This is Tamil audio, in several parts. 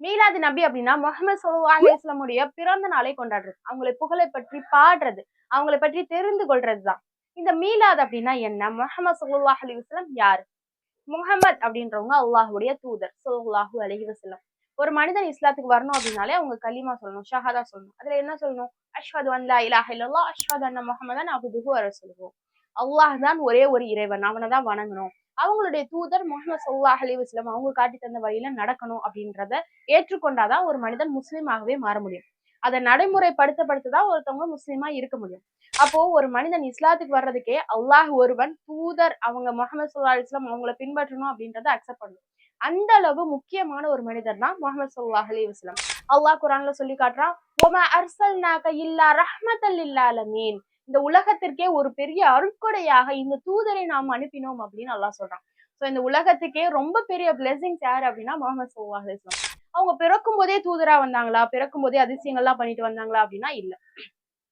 மீலாது நபி அப்படின்னா முகமது சல்லா அலிஸ்லமுடைய பிறந்த நாளை கொண்டாடுறது. அவங்களை புகழை பற்றி பாடுறது. அவங்களை பற்றி தெரிந்து கொள்றதுதான். இந்த மீலாத் அப்படின்னா என்ன? முகமது சல்லாஹ் அலி வஸ்லம் யாரு? முகமது அப்படின்றவங்க அல்லாஹுடைய தூதர் சல்லாஹூ அலஹி வஸ்லம் ஒரு மனிதன் இஸ்லாத்துக்கு வரணும் அப்படின்னாலே அவங்க கலிமா சொல்லணும் ஷஹாதா சொல்லணும். அதுல என்ன சொல்லணும்? அஷ்வத் அன்லா இலாஹ இல்லல்லாஹ் அஷ்ஹது அன்ன அபுதுகு அபுதுஹு சொல்லுவோம். அல்லாஹ் தான் ஒரே ஒரு இறைவன். அவனை தான் வணங்கணும். அவங்களுடைய தூதர் முகமது சொல்லா அலிவஸ்லம் அவங்க காட்டி தந்த வழியில நடக்கணும் அப்படின்றத ஏற்றுக்கொண்டாதான் ஒரு மனிதன் முஸ்லீமாகவே மாற முடியும். அதை நடைமுறைப்படுத்தப்படுத்ததான் ஒருத்தவங்க முஸ்லீமா இருக்க முடியும். அப்போ ஒரு மனிதன் இஸ்லாத்துக்கு வர்றதுக்கே அல்லாஹ் ஒருவன் தூதர் அவங்க முகமது சொல்லா அலிஸ்லாம் அவங்கள பின்பற்றணும் அப்படின்றத அக்செப்ட் பண்ணணும். அந்த அளவு முக்கியமான ஒரு மனிதர் தான் முகமது சல்லாஹ் அலி வஸ்லாம் அல்லாஹ் குரான்ல சொல்லி காட்டுறான் ஒம அர்சல் நாக்க இல்லா ரஹ்மத்தல் இல்லாலமீன் இந்த உலகத்திற்கே ஒரு பெரிய அருட்கொடையாக இந்த தூதரை நாம் அனுப்பினோம் அப்படின்னு அல்லாஹ் சொல்றான். சோ இந்த உலகத்துக்கே ரொம்ப பெரிய பிளெஸிங்ஸ் யார் அப்படின்னா முகமது சோவாக அலிஸ்லாம் அவங்க பிறக்கும் போதே தூதரா வந்தாங்களா? பிறக்கும் போதே அதிசயங்கள்லாம் பண்ணிட்டு வந்தாங்களா அப்படின்னா இல்ல.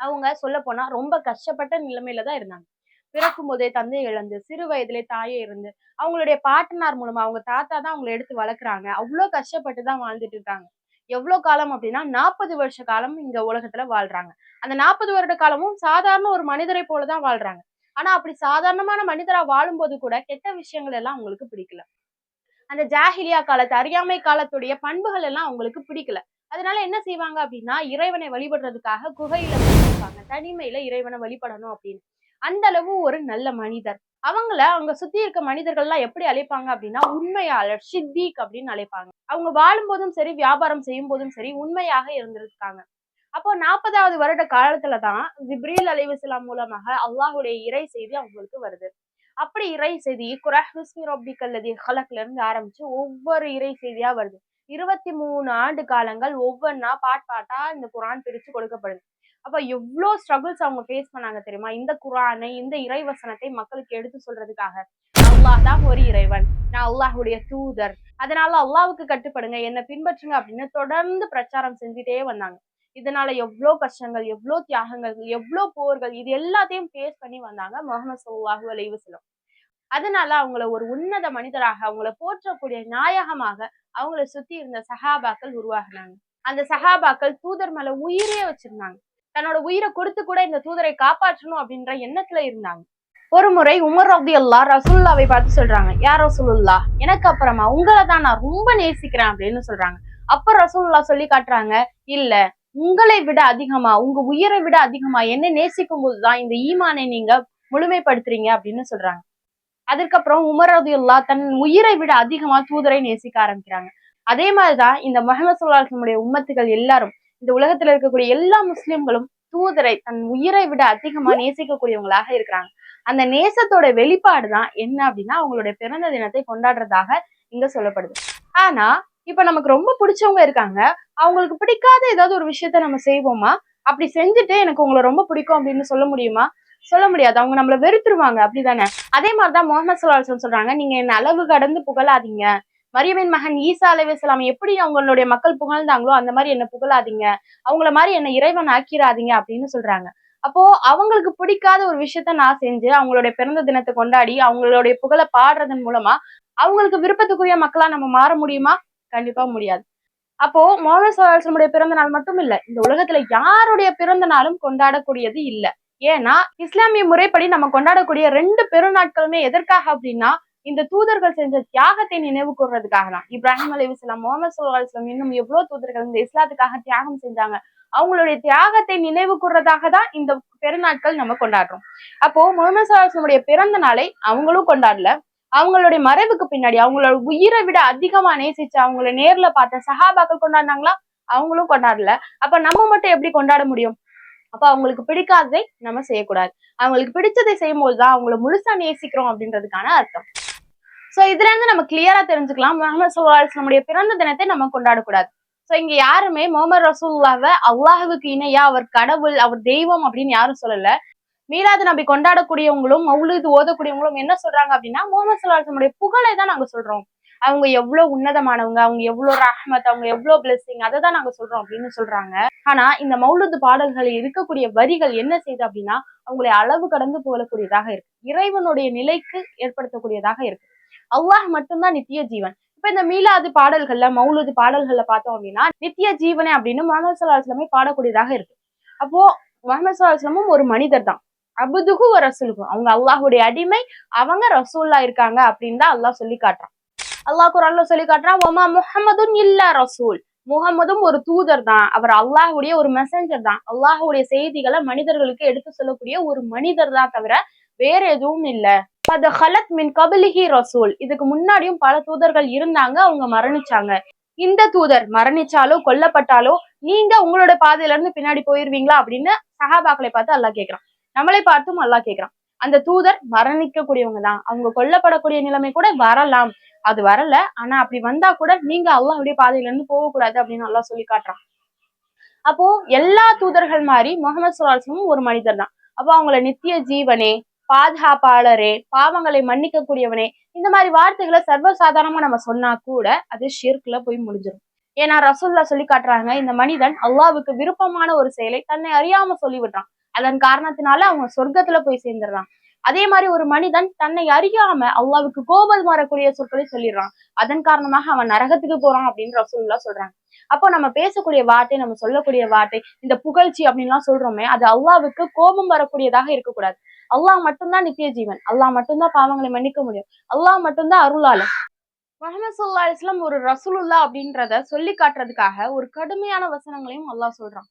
அவங்க சொல்ல போனா ரொம்ப கஷ்டப்பட்ட நிலைமையில தான் இருந்தாங்க. பிறக்கும் போதே தந்தை இழந்து சிறு வயதிலே தாயே இருந்து அவங்களுடைய பாட்டனார் மூலமா அவங்க தாத்தா தான் அவங்களை எடுத்து வளர்க்குறாங்க. அவ்வளோ கஷ்டப்பட்டு தான் வாழ்ந்துட்டு இருக்காங்க. எவ்வளவு காலம் அப்படின்னா நாற்பது வருஷ காலம் இங்க உலகத்துல வாழ்றாங்க. அந்த நாற்பது வருட காலமும் சாதாரண ஒரு மனிதரை போலதான் வாழ்றாங்க. ஆனா அப்படி சாதாரணமான மனிதரா வாழும்போது கூட கெட்ட விஷயங்கள் எல்லாம் அவங்களுக்கு பிடிக்கல. அந்த ஜாஹிலியா காலத்து அறியாமை காலத்துடைய பண்புகள் எல்லாம் அவங்களுக்கு பிடிக்கல. அதனால என்ன செய்வாங்க அப்படின்னா இறைவனை வழிபடுறதுக்காக குகையில தனிமையில இறைவனை வழிபடணும் அப்படின்னு. அந்த அளவு ஒரு நல்ல மனிதர். அவங்கள அவங்க சுத்தி இருக்க மனிதர்கள்லாம் எப்படி அழைப்பாங்க அப்படின்னா உண்மையாளர் சித்திக் அப்படின்னு அழைப்பாங்க. அவங்க வாழும் போதும் சரி வியாபாரம் செய்யும் போதும் சரி உண்மையாக இருந்திருக்காங்க. அப்போ நாற்பதாவது வருட காலத்துல தான் ஜிப்ரீல் அலைவசலாம் மூலமாக அல்லாஹுடைய இறை செய்தி அவங்களுக்கு வருது. அப்படி இறை செய்தி குரஹ் ஹலக்ல இருந்து ஆரம்பிச்சு ஒவ்வொரு இறை செய்தியா வருது. இருபத்தி மூணு ஆண்டு காலங்கள் ஒவ்வொன்றா பாட் பாட்டா இந்த குரான் பிரிச்சு கொடுக்கப்படுது. அப்ப எவ்வளோ ஸ்ட்ரகிள்ஸ் அவங்க ஃபேஸ் பண்ணாங்க தெரியுமா? இந்த குரானை இந்த இறைவசனத்தை மக்களுக்கு எடுத்து சொல்றதுக்காக. அல்லாஹ் தான் ஒரு இறைவன். நான் அல்லாஹுடைய தூதர். அதனால அல்லாவுக்கு கட்டுப்படுங்க என்னை பின்பற்றுங்க அப்படின்னு தொடர்ந்து பிரச்சாரம் செஞ்சுட்டே வந்தாங்க. இதனால எவ்வளோ கஷ்டங்கள் எவ்வளோ தியாகங்கள் எவ்வளோ போர்கள் இது எல்லாத்தையும் ஃபேஸ் பண்ணி வந்தாங்க முகமது சல்லாஹூ அலைவசலம் அதனால அவங்கள ஒரு உன்னத மனிதராக அவங்கள போற்றக்கூடிய நாயகமாக அவங்கள சுத்தி இருந்த சஹாபாக்கள் உருவாகினாங்க. அந்த சஹாபாக்கள் தூதர் மேல உயிரே வச்சிருந்தாங்க. தன்னோட உயிரை கொடுத்து கூட இந்த தூதரை காப்பாற்றணும் அப்படின்ற எண்ணத்துல இருந்தாங்க. ஒரு முறை உமர் ரபி அல்லா ரசூல்லாவை பார்த்து சொல்றாங்க யார் ரசூலுல்லா எனக்கு அப்புறமா உங்களை தான் நான் ரொம்ப நேசிக்கிறேன் அப்படின்னு சொல்றாங்க. அப்ப ரசூல்லா சொல்லி காட்டுறாங்க இல்ல உங்களை விட அதிகமா உங்க உயிரை விட அதிகமா என்ன நேசிக்கும் போதுதான் இந்த ஈமானை நீங்க முழுமைப்படுத்துறீங்க அப்படின்னு சொல்றாங்க. அதுக்கப்புறம் உமர் ரதியுல்லா தன் உயிரை விட அதிகமா தூதரை நேசிக்க ஆரம்பிக்கிறாங்க. அதே மாதிரிதான் இந்த முகமது சொல்லாசனுடைய உம்மத்துகள் எல்லாரும் இந்த உலகத்துல இருக்கக்கூடிய எல்லா முஸ்லிம்களும் தூதரை தன் உயிரை விட அதிகமா நேசிக்கக்கூடியவங்களாக இருக்கிறாங்க. அந்த நேசத்தோட வெளிப்பாடு தான் என்ன அப்படின்னா அவங்களுடைய பிறந்த தினத்தை கொண்டாடுறதாக இங்க சொல்லப்படுது. ஆனா இப்ப நமக்கு ரொம்ப பிடிச்சவங்க இருக்காங்க. அவங்களுக்கு பிடிக்காத ஏதாவது ஒரு விஷயத்த நம்ம செய்வோமா? அப்படி செஞ்சுட்டு எனக்கு உங்களை ரொம்ப பிடிக்கும் அப்படின்னு சொல்ல முடியுமா? சொல்ல முடியாது. அவங்க நம்மள வெறுத்துருவாங்க. அப்படிதானே? அதே மாதிரிதான் முகமது சல்லாஹ் சொல்றாங்க. நீங்க என்ன அளவு கடந்து புகழாதீங்க. மரியமின் மகன் ஈசா அலைவசலாம் எப்படி அவங்களுடைய மக்கள் புகழ்ந்தாங்களோ அந்த மாதிரி என்ன புகழாதீங்க. அவங்கள மாதிரி என்ன இறைவன் ஆக்கிராதீங்க அப்படின்னு சொல்றாங்க. அப்போ அவங்களுக்கு பிடிக்காத ஒரு விஷயத்த நான் செஞ்சு அவங்களுடைய பிறந்த தினத்தை கொண்டாடி அவங்களுடைய புகழை பாடுறதன் மூலமா அவங்களுக்கு விருப்பத்துக்குரிய மக்களா நம்ம மாற முடியுமா? கண்டிப்பா முடியாது. அப்போ மோகன் சல்லாஹமுடைய பிறந்த நாள் மட்டும் இல்ல இந்த உலகத்துல யாருடைய பிறந்த நாளும் கொண்டாடக்கூடியது இல்ல. ஏன்னா இஸ்லாமிய முறைப்படி நம்ம கொண்டாடக்கூடிய ரெண்டு பெருநாட்களுமே எதற்காக அப்படின்னா இந்த தூதர்கள் செஞ்ச தியாகத்தை நினைவு கூறுறதுக்காக தான் இப்ராஹிம் அலி இஸ்லாம் முகமது சுல்லா இஸ்லாம் இன்னும் எவ்வளவு தூதர்கள் இந்த இஸ்லாத்துக்காக தியாகம் செஞ்சாங்க. அவங்களுடைய தியாகத்தை நினைவு கூறுறதாக தான் இந்த பெருநாட்கள் நம்ம கொண்டாடுறோம். அப்போ முகமது சல்லாஹமுடைய பிறந்த நாளை அவங்களும் கொண்டாடல. அவங்களுடைய மறைவுக்கு பின்னாடி அவங்களோட உயிரை விட அதிகமா நேசிச்சு அவங்கள நேர்ல பார்த்த சஹாபாக்கள் கொண்டாடினாங்களா? அவங்களும் கொண்டாடல. அப்ப நம்ம மட்டும் எப்படி கொண்டாட முடியும்? அப்ப அவங்களுக்கு பிடிக்காததை நம்ம செய்யக்கூடாது. அவங்களுக்கு பிடிச்சதை செய்யும் போதுதான் அவங்கள முழுசா நேசிக்கிறோம் அப்படின்றதுக்கான அர்த்தம். சோ இதுல இருந்து நம்ம கிளியரா தெரிஞ்சுக்கலாம். முகமது சுல்லாஸ் நம்முடைய பிறந்த தினத்தை நம்ம கொண்டாடக்கூடாது. சோ இங்க யாருமே முகமது ரசூல்லாவை அல்லாஹுக்கு இணையா அவர் கடவுள் அவர் தெய்வம் அப்படின்னு யாரும் சொல்லல. மீலாது நபி கொண்டாடக்கூடியவங்களும் மௌலுது ஓதக்கூடியவங்களும் என்ன சொல்றாங்க அப்படின்னா முகமது சுல்லாசனுடைய புகழை தான் நாங்க சொல்றோம். அவங்க எவ்வளவு உன்னதமானவங்க அவங்க எவ்வளவு ரஹமத் அவங்க எவ்வளவு பிளெஸிங் அதை தான் நாங்க சொல்றோம் அப்படின்னு சொல்றாங்க. ஆனா இந்த மௌலுது பாடல்களில் இருக்கக்கூடிய வரிகள் என்ன செய்யுது அப்படின்னா அவங்களை அளவு கடந்து புகழக்கூடியதாக இருக்கு. இறைவனுடைய நிலைக்கு ஏற்படுத்தக்கூடியதாக இருக்கு. அல்லாஹ் மட்டும்தான் நித்திய ஜீவன். இப்ப இந்த மீலாது பாடல்கள்ல மௌலது பாடல்கள்ல பார்த்தோம் அப்படின்னா நித்திய ஜீவனே அப்படின்னு முகமது சல்லா பாடக்கூடியதாக இருக்கு. அப்போ முகமது சல்லா ஒரு மனிதர் தான். அபுதுகு ஒரு ரசூலுக்கும் அவங்க அல்லாஹுடைய அடிமை அவங்க ரசூல்லா இருக்காங்க அப்படின்னு தான் அல்லாஹ் சொல்லி காட்டுறான். அல்லாஹ் குரான்ல சொல்லி காட்டுறான் ஒமா முகமதும் இல்ல ரசூல். முகமதும் ஒரு தூதர் தான். அவர் அல்லாஹுடைய ஒரு மெசஞ்சர் தான். அல்லாஹுடைய செய்திகளை மனிதர்களுக்கு எடுத்து சொல்லக்கூடிய ஒரு மனிதர் தான் தவிர வேற எதுவும் இல்லை. அது ஹலத் மின் கபிலிஹி ரசூல். இதுக்கு முன்னாடியும் பல தூதர்கள் இருந்தாங்க அவங்க மரணிச்சாங்க. இந்த தூதர் மரணிச்சாலோ கொல்லப்பட்டாலோ நீங்க உங்களோட பாதையில இருந்து பின்னாடி போயிருவீங்களா அப்படின்னு சஹாபாக்களை பார்த்து அல்லாஹ் கேக்குறான் நம்மளை பார்த்தும் அல்லாஹ் கேக்குறான் அந்த தூதர் மரணிக்க கூடியவங்க தான். அவங்க கொல்லப்படக்கூடிய நிலைமை கூட வரலாம். அது வரல. ஆனா அப்படி வந்தா கூட நீங்க அல்லாஹுடைய பாதையில இருந்து போகக்கூடாது அப்படின்னு அல்லாஹ் சொல்லி காட்டுறான். அப்போ எல்லா தூதர்கள் மாதிரி முகமது சுல்லாஸ்லமும் ஒரு மனிதர் தான். அப்போ அவங்கள நித்திய ஜீவனே பாதுகாப்பாளரே பாவங்களை மன்னிக்க கூடியவனே இந்த மாதிரி வார்த்தைகளை சர்வசாதாரணமா நம்ம சொன்னா கூட அது ஷிர்க்ல போய் முடிஞ்சிடும் ஏன்னா ரசூல்லா சொல்லி காட்டுறாங்க இந்த மனிதன் அல்லாவுக்கு விருப்பமான ஒரு செயலை தன்னை அறியாம சொல்லி விடுறான். அதன் காரணத்தினால அவங்க சொர்க்கத்துல போய் சேர்ந்துடுறான். அதே மாதிரி ஒரு மனிதன் தன்னை அறியாம அல்லாவுக்கு கோபம் வரக்கூடிய சொற்களை சொல்லிடுறான். அதன் காரணமாக அவன் நரகத்துக்கு போறான் அப்படின்னு ரசூல்லா சொல்றாங்க. அப்போ நம்ம பேசக்கூடிய வார்த்தை நம்ம சொல்லக்கூடிய வார்த்தை இந்த புகழ்ச்சி அப்படின்லாம் சொல்றோமே அது அல்லாவுக்கு கோபம் வரக்கூடியதாக இருக்கக்கூடாது. அல்லாஹ் மட்டும்தான் நித்திய ஜீவன். அல்லாஹ் மட்டும்தான் பாவங்களை மன்னிக்க முடியும். அல்லாஹ் மட்டும்தான் அருளாளர் முகமது சொல்லா இஸ்லாம் ஒரு ரசூலுல்லா அப்படின்றத சொல்லி காட்டுறதுக்காக ஒரு கடுமையான வசனங்களையும் அல்லாஹ் சொல்றான்.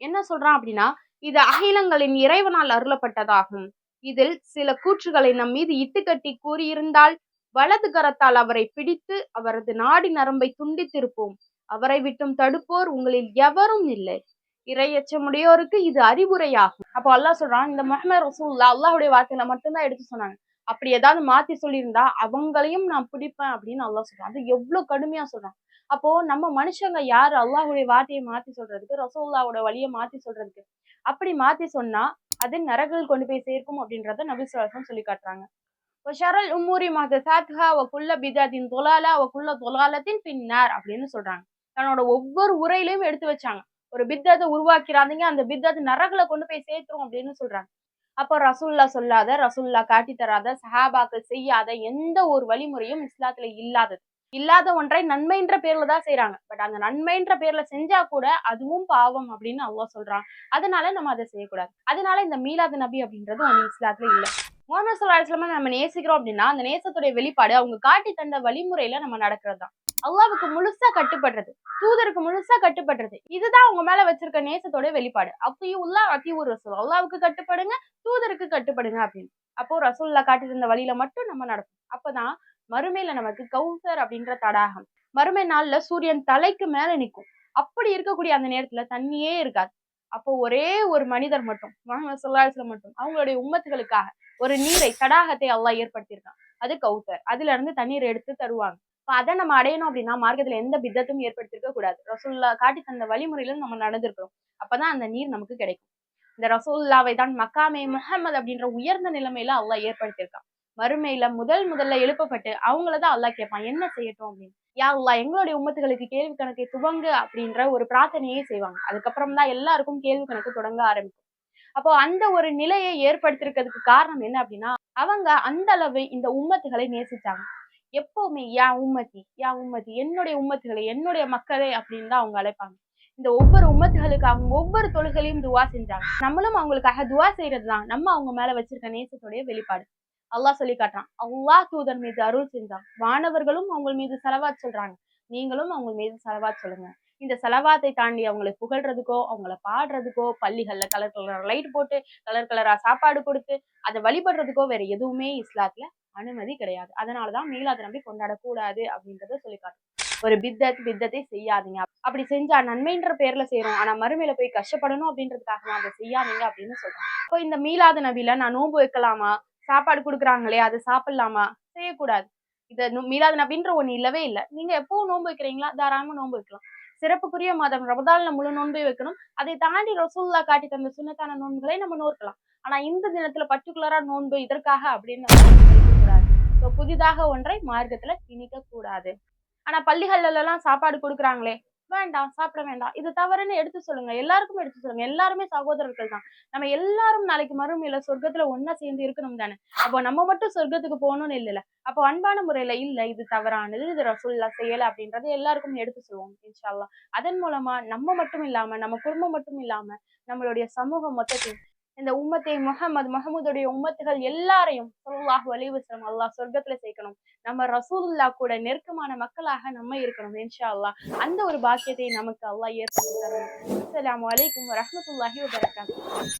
என்ன சொல்றான் அப்படின்னா இது அகிலங்களின் இறைவனால் அருளப்பட்டதாகும். இதில் சில கூற்றுகளை நம் மீது இட்டுக்கட்டி கூறியிருந்தால் வலது கரத்தால் அவரை பிடித்து அவரது நாடி நரம்பை துண்டித்திருப்போம். அவரை விட்டும் தடுப்போர் உங்களில் எவரும் இல்லை. இறையச்சமுடையோருக்கு இது அறிவுரையாகும். அப்போ அல்லாஹ் சொல்றான் இந்த முகமது ரசூல்லா அல்லாஹுடைய வார்த்தையில மட்டும்தான் எடுத்து சொன்னாங்க. அப்படி ஏதாவது மாத்தி சொல்லியிருந்தா அவங்களையும் நான் பிடிப்பேன் அப்படின்னு அல்லாஹ் சொல்றான். அது எவ்வளவு கடுமையா சொல்றான். அப்போ நம்ம மனுஷங்க யாரு? அல்லாஹுடைய வார்த்தையை மாத்தி சொல்றதுக்கு ரசோல்லாவோட வழியை மாத்தி சொல்றதுக்கு. அப்படி மாத்தி சொன்னா அது நரகில் கொண்டு போய் சேர்க்கும் அப்படின்றத நபி சொல்லி சொல்லி காட்டுறாங்க. ஒஷரல் உம்மூரி மஹதாத்ஹா வ குல்ல பிதாத்தின் தொலாலா வ குல்ல தொலாலத்தின் பின்னார் அப்படின்னு சொல்றாங்க. தன்னோட ஒவ்வொரு உரையிலையும் எடுத்து வச்சாங்க. ஒரு பித்தத்தை உருவாக்கிறாதீங்க அந்த பித்தத்தை நரகுல கொண்டு போய் சேர்த்துரும் அப்படின்னு சொல்றாங்க. அப்போ ரசுல்லா சொல்லாத ரசுல்லா காட்டி தராத சஹாபாக்கள் செய்யாத எந்த ஒரு வழிமுறையும் இஸ்லாத்துல இல்லாதது. இல்லாத ஒன்றை நன்மைன்ற பேர்ல தான் செய்யறாங்க பட் அந்த நன்மைன்ற பேர்ல செஞ்சா கூட அதுவும் பாவம் அப்படின்னு அவ்வளோ சொல்றான். அதனால நம்ம அதை செய்யக்கூடாது. அதனால இந்த மீலாது நபி அப்படின்றது ஒன்று இஸ்லாத்துல இல்ல. முகமது சொல்லா இஸ்லாம நம்ம நேசிக்கிறோம் அப்படின்னா அந்த நேசத்துடைய வெளிப்பாடு அவங்க காட்டி தந்த வழிமுறையில நம்ம நடக்கிறது தான் அல்லாவுக்கு முழுசா கட்டுப்படுறது தூதருக்கு முழுசா கட்டுப்படுறது இதுதான் உங்க மேல வச்சிருக்க நேசத்தோட வெளிப்பாடு. அப்பயும் உள்ள அத்தி ஒரு ரசூல். அல்லாவுக்கு கட்டுப்படுங்க தூதருக்கு கட்டுப்படுங்க அப்படின்னு. அப்போ ரசூல்லா காட்டி தந்த வழியில மட்டும் நம்ம நடக்கும் அப்பதான் மறுமையில நமக்கு கௌசர் அப்படின்ற தடாகம். மறுமை நாள்ல சூரியன் தலைக்கு மேல நிற்கும் அப்படி இருக்கக்கூடிய அந்த நேரத்துல தண்ணியே இருக்காது. அப்போ ஒரே ஒரு மனிதர் மட்டும் முகமது சொல்லாஸ்ல மட்டும் அவங்களுடைய உம்மத்துகளுக்காக ஒரு நீரை தடாகத்தை அல்லாஹ் ஏற்படுத்தியிருக்கான். அது கவுத்தர் அதுல இருந்து தண்ணீர் எடுத்து தருவாங்க. இப்ப அதை நம்ம அடையணும் அப்படின்னா மார்க்கத்துல எந்த பித்தத்தும் ஏற்படுத்திருக்க கூடாது. ரசூல்லா காட்டி தந்த வழிமுறையில நம்ம நடந்திருக்கிறோம். அப்பதான் அந்த நீர் நமக்கு கிடைக்கும். இந்த ரசூல்லாவை தான் மக்காமே முஹம்மது அப்படின்ற உயர்ந்த நிலைமையில அல்லாஹ் ஏற்படுத்தியிருக்கான். மறுமையில முதல் முதல்ல எழுப்பப்பட்டு அவங்களதான் அல்லாஹ் கேட்பான் என்ன செய்யட்டும்? அப்படின்னு. யா அல்லா எங்களுடைய உம்மத்துகளுக்கு கேள்வி கணக்கை துவங்கு அப்படின்ற ஒரு பிரார்த்தனையே செய்வாங்க. அதுக்கப்புறம் தான் எல்லாருக்கும் கேள்வி கணக்கு தொடங்க ஆரம்பிக்கும். அப்போ அந்த ஒரு நிலையை ஏற்படுத்திருக்கிறதுக்கு காரணம் என்ன அப்படின்னா அவங்க அந்த அளவு இந்த உம்மத்துகளை நேசிச்சாங்க. எப்பவுமே யா உம்மதி யா உம்மதி என்னுடைய உம்மத்துகளை என்னுடைய மக்களே அப்படின்னு தான் அவங்க அழைப்பாங்க. இந்த ஒவ்வொரு உம்மத்துகளுக்கு அவங்க ஒவ்வொரு தொழுகளையும் துவா செஞ்சாங்க. நம்மளும் அவங்களுக்காக துவா செய்யறது தான் நம்ம அவங்க மேல வச்சிருக்க நேசத்துடைய வெளிப்பாடு. அல்லாஹ் சொல்லி காட்டுறான். அல்லாஹ் தூதர் மீது அருள் செஞ்சான். வானவர்களும் அவங்க மீது செலவாத் சொல்றாங்க. நீங்களும் அவங்க மீது செலவாத் சொல்லுங்க. இந்த செலவாத்தை தாண்டி அவங்களை புகழ்றதுக்கோ அவங்கள பாடுறதுக்கோ பள்ளிகள்ல கலர் கலர் லைட் போட்டு கலர் கலரா சாப்பாடு கொடுத்து அதை வழிபடுறதுக்கோ வேற எதுவுமே இஸ்லாத்துல அனுமதி கிடையாது. அதனாலதான் மீலாத நம்பி கொண்டாடக்கூடாது அப்படின்றத சொல்லி காட்டும் ஒரு பித்தத் பித்தத்தை செய்யாதீங்க. அப்படி செஞ்சா நன்மைன்ற பேர்ல செய்யறோம் ஆனா மறுமையில போய் கஷ்டப்படணும் அப்படின்றதுக்காக நான் அதை செய்யாதீங்க அப்படின்னு சொல்றேன். இப்போ இந்த மீலாத நபியில நான் நோன்பு வைக்கலாமா? சாப்பாடு கொடுக்குறாங்களே அதை சாப்பிடலாமா? செய்யக்கூடாது. இதை நு- மீலாது நபின்ற ஒண்ணு இல்லவே இல்லை. நீங்க எப்பவும் நோன்பு வைக்கிறீங்களா? தாராளமா நோன்பு வைக்கலாம். சிறப்புக்குரிய மாதம் ரமதான்ல முழு நோன்பே வைக்கணும். அதை தாண்டி ரசூல்லா காட்டி தந்த சுண்ணத்தான நோன்புகளை நம்ம நோக்கலாம் ஆனா இந்த தினத்துல பர்டிகுலரா நோன்பு இதற்காக அப்படின்னு கூடாது ஸோ புதிதாக ஒன்றை மார்க்கத்துல திணிக்க கூடாது ஆனா பள்ளிகள்ல எல்லாம் சாப்பாடு கொடுக்குறாங்களே வேண்டாம் சாப்பிட வேண்டாம். இது தவறுன்னு எடுத்து சொல்லுங்க. எல்லாருக்கும் எடுத்து சொல்லுங்க. எல்லாருமே சகோதரர்கள் தான். நம்ம எல்லாரும் நாளைக்கு மறுமையில சொர்க்கத்துல ஒன்னா சேர்ந்து இருக்கணும் தானே. அப்போ நம்ம மட்டும் சொர்க்கத்துக்கு போகணும்னு இல்லைல்ல அப்போ அன்பான முறையில இல்ல இது தவறானது இது ரசுல்லா செய்யல அப்படின்றது எல்லாருக்கும் எடுத்து சொல்லுவோம் இன்ஷால்லா அதன் மூலமா நம்ம மட்டும் இல்லாம நம்ம குடும்பம் மட்டும் இல்லாம நம்மளுடைய சமூகம் மொத்தத்தையும் இந்த உம்மத்தை முகமது முகமதுடைய உம்மத்துகள் எல்லாரையும் சொல்லாஹ் அலைஹி அல்லாஹ் சொர்க்கத்துல சேர்க்கணும். நம்ம ரசூலுல்லா கூட நெருக்கமான மக்களாக நம்ம இருக்கணும் இன்ஷா அல்லாஹ் அந்த ஒரு பாக்கியத்தை நமக்கு அல்லாஹ் ஏற்படுத்தி தரணும். அஸ்லாம் வலைக்கம் வரமத்துல்லாஹி வபரகாத்துஹு